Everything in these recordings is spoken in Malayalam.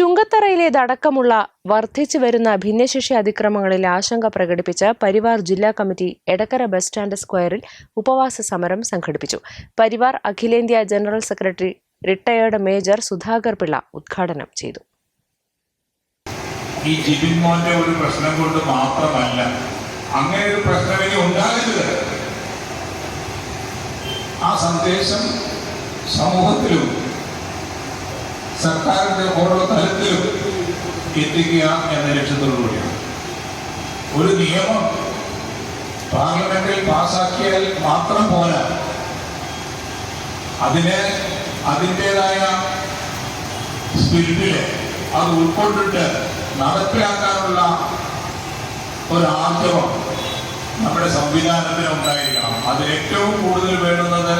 ചുങ്കത്തറയിലേതടക്കമുള്ള വർദ്ധിച്ചു വരുന്ന ഭിന്നശേഷി അതിക്രമങ്ങളിൽ ആശങ്ക പ്രകടിപ്പിച്ച് പരിവാർ ജില്ലാ കമ്മിറ്റി എടക്കര ബസ് സ്റ്റാൻഡ് സ്ക്വയറിൽ ഉപവാസ സമരം സംഘടിപ്പിച്ചു. പരിവാർ അഖിലേന്ത്യാ general secretary retired major Sudhakar Pillai ഉദ്ഘാടനം ചെയ്തു. ഈ ജിബിൻ ഒരു പ്രശ്നം കൊണ്ട് മാത്രമല്ല അങ്ങനെ ഒരു പ്രശ്നം ഇനി ഉണ്ടാകരുത്. ആ സന്ദേശം സമൂഹത്തിലും സർക്കാരിന്റെ ഓരോ തലത്തിലും എത്തിക്കുക എന്ന ലക്ഷ്യത്തോടുകൂടിയാണ്. ഒരു നിയമം പാർലമെന്റിൽ പാസാക്കിയാൽ മാത്രം പോരാ. അതിനെ അതിന്റെതായ സ്പിരിറ്റിൽ അത് ഉൾക്കൊണ്ടിട്ട് നടപ്പിലാക്കാനുള്ള ഒരു നമ്മുടെ സംവിധാനത്തിന് ഉണ്ടായിരിക്കണം അത് ഏറ്റവും കൂടുതൽ വേണ്ടുന്നത്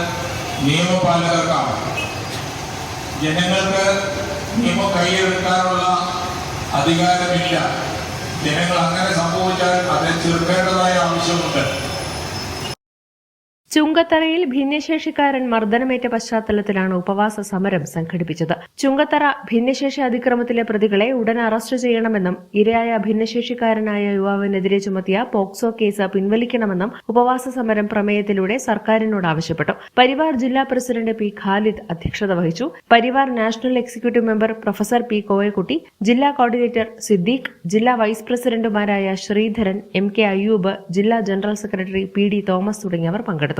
നിയമപാലകർക്കാണ്. ജനങ്ങൾക്ക് നിയമം കൈയെടുക്കാനുള്ള അധികാരമില്ല. ജനങ്ങൾ അങ്ങനെ സംഭവിച്ചാൽ അതിനെ ചെറുക്കേണ്ടതായ ആവശ്യമുണ്ട്. ചുങ്കത്തറയിൽ ഭിന്നശേഷിക്കാരൻ മർദ്ദനമേറ്റ പശ്ചാത്തലത്തിലാണ് ഉപവാസ സമരം സംഘടിപ്പിച്ചത്. ചുങ്കത്തറ ഭിന്നശേഷി അതിക്രമത്തിലെ പ്രതികളെ ഉടൻ അറസ്റ്റ് ചെയ്യണമെന്നും ഇരയായ ഭിന്നശേഷിക്കാരനായ യുവാവിനെതിരെ ചുമത്തിയ പോക്സോ കേസ് പിൻവലിക്കണമെന്നും ഉപവാസ സമരം പ്രമേയത്തിലൂടെ സർക്കാരിനോട് ആവശ്യപ്പെട്ടു. പരിവാർ ജില്ലാ പ്രസിഡന്റ് പി ഖാലിദ് അധ്യക്ഷത വഹിച്ചു. Parivar national executive member professor P Koyakutty ജില്ലാ കോർഡിനേറ്റർ സിദ്ദീഖ് ജില്ലാ വൈസ് പ്രസിഡന്റുമാരായ ശ്രീധരൻ എം കെ അയ്യൂബ് ജില്ലാ general secretary P D Thomas തുടങ്ങിയവർ പങ്കെടുത്തു.